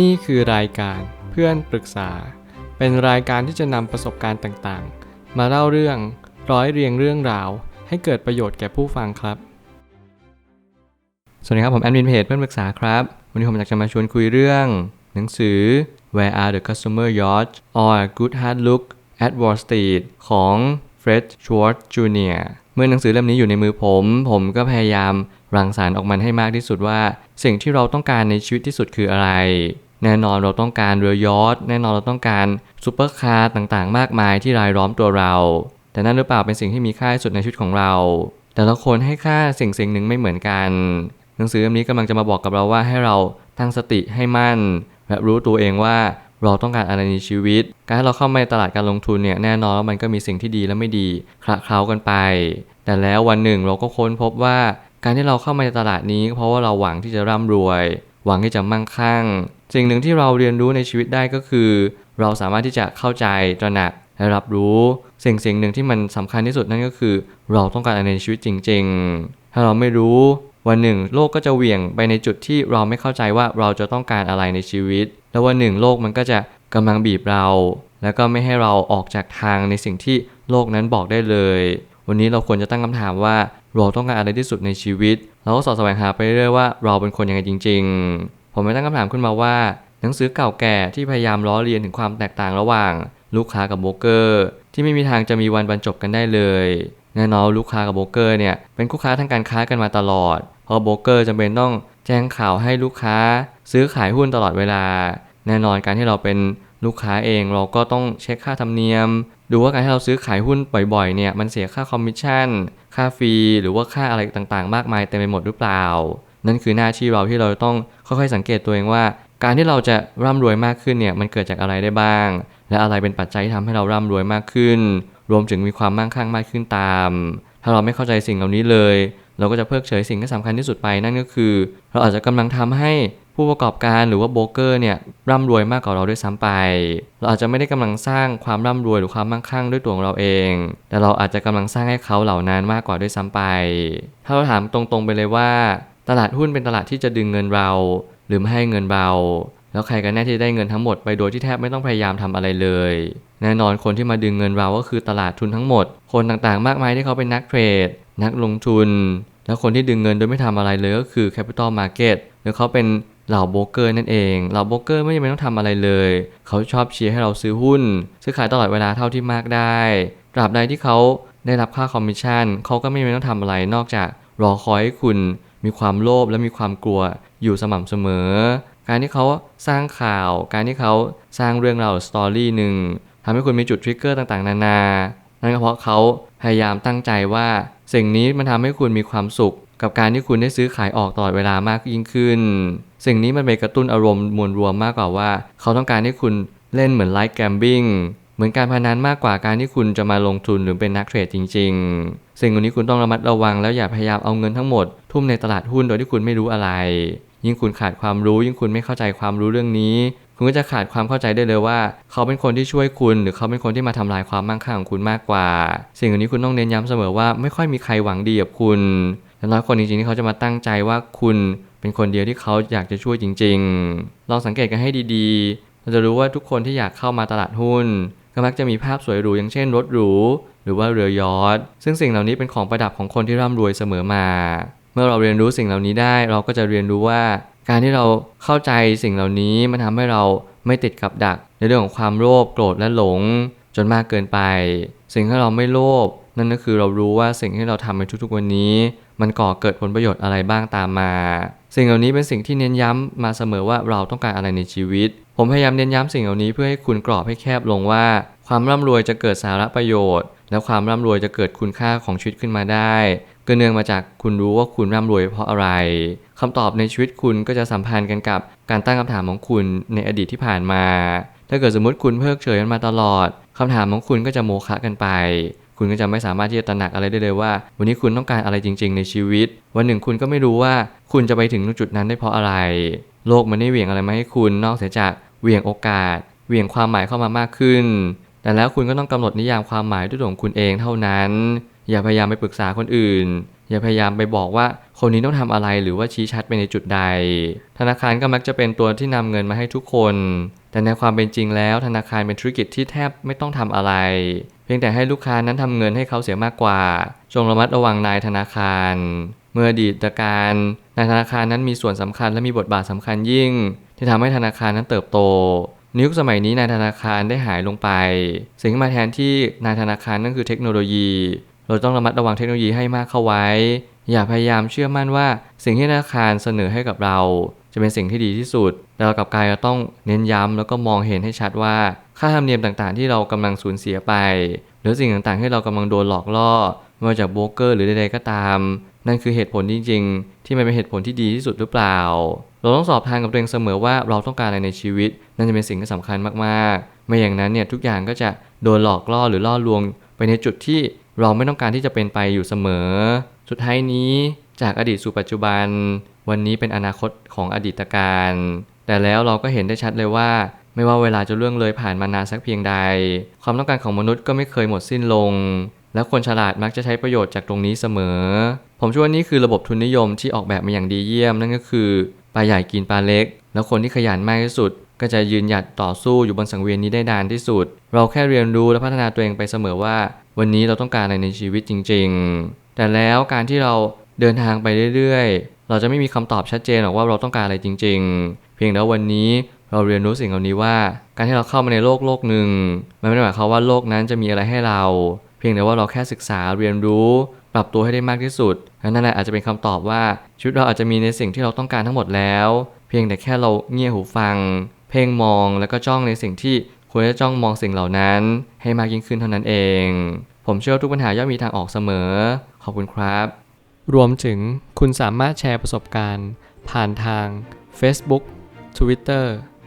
นี่คือรายการเพื่อนปรึกษา เป็นรายการที่จะนำประสบการณ์ต่างๆ มาเล่าเรื่องร้อยเรียงเรื่องราว ให้เกิดประโยชน์แก่ผู้ฟังครับ สวัสดีครับ ผมแอดมินเพจเพื่อนปรึกษาครับ วันนี้ผมอยากจะมาชวนคุยเรื่อง หนังสือ Where are the customer yachts or good hard look at Wall Street ของ Fred Schwartz Jr. เมื่อหนังสือเล่มนี้อยู่ในมือผม ผมก็พยายาม รังสรรค์ออกมันให้มากที่สุดว่า สิ่งที่เราต้องการในชีวิตที่สุดคืออะไร แน่นอนเราต้องการเรือยอทแน่นอนเราต้องการซูเปอร์คาร์ต่างๆ มากมายที่รายล้อมตัวเรา แต่นั่นหรือเปล่าเป็นสิ่งที่มีค่าที่สุดในชีวิตของเรา แต่ละคนให้ค่าสิ่งสิ่งหนึ่งไม่เหมือนกัน หนังสือเล่มนี้กำลังจะมาบอกกับเราว่าให้เราตั้งสติให้มั่น และรู้ตัวเองว่าเราต้องการอะไรในชีวิต การที่เราเข้ามาในตลาดการลงทุนเนี่ยแน่นอนว่ามันก็มีสิ่งที่ดีและไม่ดีคละเคล้ากันไป แต่แล้ววันหนึ่งเราก็ค้นพบว่า การที่เราเข้ามาในตลาดนี้ เพราะว่าเราหวังที่จะร่ำรวย หวังที่จะมั่งคั่ง สิ่งหนึ่งที่เราเรียนรู้ในชีวิตได้ก็คือ เราสามารถที่จะเข้าใจตระหนักและรับรู้สิ่งสิ่งหนึ่งที่มันสำคัญที่สุดนั่นก็คือ เราต้องการอะไรในชีวิตจริง ๆ ถ้าเราไม่รู้วันหนึ่งโลกก็จะเหวี่ยงไปในจุดที่เราไม่เข้าใจว่าเราจะต้องการอะไรในชีวิต แล้ววันหนึ่งโลกมันก็จะกำลังบีบเรา แล้วก็ไม่ให้เราออกจากทางในสิ่งที่โลกนั้นบอกได้เลย วันนี้เราควรจะตั้งคำถามว่า เราต้องการอะไรที่สุดในชีวิต เราก็สอดแสวงหาไปเรื่อยว่าเราเป็นคนยังไงจริง ๆ ผมไม่ตั้งคำถามขึ้นมาว่า หนังสือเก่าแก่ที่พยายามล้อเลียนถึงความแตกต่างระหว่าง ลูกค้ากับโบรกเกอร์ ที่ไม่มีทางจะมีวันบรรจบกันได้เลยแน่นอนลูกค้ากับโบรกเกอร์เนี่ยเป็นคู่ค้าทางการค้ากันมาตลอด เพราะโบรกเกอร์จำเป็นต้องแจ้งข่าวให้ลูกค้า ซื้อขายหุ้นตลอดเวลา แน่นอนการที่เราเป็น ลูกค้าเองเราก็ต้องเช็คค่าธรรมเนียม ดูว่าการที่เราซื้อขายหุ้นบ่อยๆเนี่ยมันเสียค่าคอมมิชชั่น ค่าฟรี หรือว่าค่าอะไรต่างๆ มากมายเต็มไปหมดหรือเปล่า นั่นคือหน้าที่เราที่เราต้องค่อยๆสังเกตตัวเองว่า การที่เราจะร่ำรวยมากขึ้นเนี่ยมันเกิดจากอะไรได้บ้าง และอะไรเป็นปัจจัยที่ทำให้เราร่ำรวยมากขึ้น รวมถึงมีความมั่งคั่งมากขึ้นตาม ถ้าเราไม่เข้าใจสิ่งเหล่านี้เลย เราก็จะเพิกเฉยสิ่งที่สำคัญที่สุดไปนั่นก็คือ เราอาจจะกำลังทำให้ ผู้ประกอบการหรือว่าโบรกเกอร์เนี่ยร่ำรวยมากกว่าเราด้วยซ้ำไป เราอาจจะไม่ได้กำลังสร้างความร่ำรวยหรือความมั่งคั่งด้วยตัวของเราเอง แต่เราอาจจะกำลังสร้างให้เขาเหล่านั้นมากกว่าด้วยซ้ำไป ถ้าเราถามตรงๆไปเลยว่า ตลาดหุ้นเป็นตลาดที่จะดึงเงินเรา หรือไม่ให้เงินเรา แล้วใครกันแน่ที่ได้เงินทั้งหมดไปโดยที่แทบไม่ต้องพยายามทำอะไรเลย แน่นอนคนที่มาดึงเงินเราก็คือตลาดทุนทั้งหมด คนต่างๆ มากมายที่เขาเป็นนักเทรด นักลงทุน แล้วคนที่ดึงเงินโดยไม่ทำอะไรเลยก็คือ Capital Market หรือเขาเป็น เหล่าโบรกเกอร์นั่นเองเหล่าโบรกเกอร์ไม่จำเป็นต้องทำอะไรเลย เขาชอบเชียร์ให้เราซื้อหุ้น ซื้อขายตลอดเวลาเท่าที่มากได้ตราบใดที่เขาได้รับค่าคอมมิชชั่นเขาก็ไม่จำเป็นต้องทำอะไรนอกจากรอคอยให้คุณมีความโลภและมีความกลัวอยู่สม่ำเสมอ การที่เขาสร้างข่าว การที่เขาสร้างเรื่องราวสตอรี่หนึ่งทำให้คุณมีจุดทริกเกอร์ต่างๆ นานา นั่นก็เพราะเขาพยายามตั้งใจว่าสิ่งนี้มันทำให้คุณมีความสุข กับการที่คุณได้ซื้อขายออกตลอดเวลามากยิ่งขึ้น สิ่งนี้มันไปกระตุ้นอารมณ์มวลรวมมากกว่าว่า เขาต้องการให้คุณเล่นเหมือนไลฟ์แกมบิ้งเหมือนการพนันมากกว่าการที่คุณจะมาลงทุนหรือเป็นนักเทรดจริง ๆ สิ่งนี้คุณต้องระมัดระวังแล้วอย่าพยายามเอาเงินทั้งหมด ทุ่มในตลาดหุ้นโดยที่คุณไม่รู้อะไร ยิ่งคุณขาดความรู้ ยิ่งคุณไม่เข้าใจความรู้เรื่องนี้ คุณก็จะขาดความเข้าใจได้เลยว่า เขาเป็นคนที่ช่วยคุณ หรือเขาเป็นคนที่มาทำลายความมั่งคั่งของคุณมากกว่า สิ่งนี้คุณต้องเน้นย้ำเสมอว่าไม่ค่อยมีใครหวังดีกับคุณแต่น้อยคนจริงๆที่เขาจะมาตั้งใจว่าคุณ เป็นคนเดียวที่เขาอยากจะช่วยจริงๆลองสังเกตกันให้ดีๆ เราจะรู้ว่าทุกคนที่อยากเข้ามาตลาดหุ้นก็มักจะมีภาพสวยหรูอย่างเช่นรถหรู หรือว่าเรือยอทซึ่งสิ่งเหล่านี้เป็นของประดับของคนที่ร่ำรวยเสมอมา เมื่อเราเรียนรู้สิ่งเหล่านี้ได้ เราก็จะเรียนรู้ว่า การที่เราเข้าใจสิ่งเหล่านี้มันทำให้เราไม่ติดกับดัก ในเรื่องของความโลภโกรธและหลง จนมากเกินไป สิ่งที่เราไม่โลภนั่นก็คือเรารู้ว่าสิ่งที่เราทำในทุกๆวันนี้ มันก่อเกิดผลประโยชน์อะไรบ้างตามมา สิ่งเหล่านี้เป็นสิ่งที่เน้นย้ำมาเสมอว่าเราต้องการอะไรในชีวิต ผมพยายามเน้นย้ำสิ่งเหล่านี้เพื่อให้คุณกรอบให้แคบลงว่า ความร่ำรวยจะเกิดสาระประโยชน์ และความร่ำรวยจะเกิดคุณค่าของชีวิตขึ้นมาได้ก็เนื่องมาจากคุณรู้ว่าคุณร่ำรวยเพราะอะไรคำตอบในชีวิตคุณก็จะสัมพันธ์กันกับการตั้งคำถามของคุณในอดีตที่ผ่านมา ถ้าเกิดสมมติคุณเพิกเฉยมันมาตลอดคำถามของคุณก็จะโมฆะกันไป คุณก็จะไม่สามารถที่จะตระหนักอะไรได้เลยว่า วันนี้คุณต้องการอะไรจริง ๆ ในชีวิต วันหนึ่งคุณก็ไม่รู้ว่าคุณจะไปถึงจุดนั้นได้เพราะอะไร โลกมันได้เหวี่ยงอะไรมาให้คุณนอกเสียจากเหวี่ยงโอกาสเหวี่ยงความหมายเข้ามามากขึ้น แต่แล้วคุณก็ต้องกำหนดนิยามความหมายด้วยตัวของคุณเองเท่านั้น อย่าพยายามไปปรึกษาคนอื่น อย่าพยายามไปบอกว่าคนนี้ต้องทำอะไรหรือว่าชี้ชัดไปในจุดใด ธนาคารก็มักจะเป็นตัวที่นำเงินมาให้ทุกคน แต่ในความเป็นจริงแล้วธนาคารเป็นธุรกิจที่แทบไม่ต้องทำอะไร เพียงแต่ให้ลูกค้านั้นทำเงินให้เขาเสียมากกว่า จงระมัดระวังนายธนาคาร เมื่อดีตการนายธนาคารนั้นมีส่วนสำคัญและมีบทบาทสำคัญยิ่ง ที่ทำให้ธนาคารนั้นเติบโตในยุคสมัยนี้นายธนาคารได้หายลงไป สิ่งที่มาแทนที่นายธนาคารนั่นคือเทคโนโลยี เราต้องระมัดระวังเทคโนโลยีให้มากเข้าไว้ อย่าพยายามเชื่อมั่นว่า สิ่งที่ธนาคารเสนอให้กับเรา จะเป็นสิ่งที่ดีที่สุด แต่เรากับกายจะต้องเน้นย้ำแล้วก็มองเห็นให้ชัดว่า ค่าธรรมเนียมต่างๆ ที่เรากำลังสูญเสียไป หรือสิ่งต่างๆ ที่เรากำลังโดนหลอกล่อไม่ว่าจากโบรกเกอร์หรือใดๆก็ตาม นั่นคือเหตุผลจริงๆ ที่มันเป็นเหตุผลที่ดีที่สุดหรือเปล่า เราต้องสอบทานกับตัวเองเสมอว่าเราต้องการอะไรในชีวิต นั่นจะเป็นสิ่งที่สำคัญมากๆ ไม่อย่างนั้นเนี่ยทุกอย่างก็จะโดนหลอกล่อหรือล่อลวง ไปในจุดที่เราไม่ต้องการที่จะเป็นไปอยู่เสมอ สุดท้ายนี้จากอดีตสู่ปัจจุบัน วันนี้เป็นอนาคตของอดีตการ แต่แล้วเราก็เห็นได้ชัดเลยว่า ไม่ว่าเวลาจะล่วงเลยผ่านมานานสักเพียงใด ความต้องการของมนุษย์ก็ไม่เคยหมดสิ้นลง และคนฉลาดมักจะใช้ประโยชน์จากตรงนี้เสมอ ผมเชื่อว่านี่คือระบบทุนนิยมที่ออกแบบมาอย่างดีเยี่ยมนั่นก็คือปลาใหญ่กินปลาเล็ก แล้วคนที่ขยันมากที่สุด ก็จะยืนหยัดต่อสู้อยู่บนสังเวียนนี้ได้นานที่สุด เราแค่เรียนรู้และพัฒนาตัวเองไปเสมอว่า วันนี้เราต้องการอะไรในชีวิตจริง ๆ แต่แล้วการที่เราเดินทางไปเรื่อยๆ เราจะไม่มีคำตอบชัดเจนหรอกว่าเราต้องการอะไรจริง ๆ เพียงแต่วันนี้ เราเรียนรู้สิ่งเหล่านี้ว่า การที่เราเข้ามาในโลกโลกหนึ่งมันไม่ได้หมายความว่าโลกนั้นจะมีอะไรให้เรา เพียงแต่ว่าเราแค่ศึกษาเรียนรู้ ปรับตัวให้ได้มากที่สุดนั่นแหละอาจจะเป็นคำตอบว่าชีวิตเราอาจจะมีในสิ่งที่เราต้องการทั้งหมดแล้ว เพียงแต่แค่เราเงี่ยหูฟัง เพ่งมองแล้วก็จ้องในสิ่งที่ควรจะจ้องมองสิ่งเหล่านั้น ให้มากยิ่งขึ้นเท่านั้นเอง ผมเชื่อว่าทุกปัญหาย่อมมีทางออกเสมอ ขอบคุณครับ รวมถึงคุณสามารถแชร์ประสบการณ์ ผ่านทาง Facebook Twitter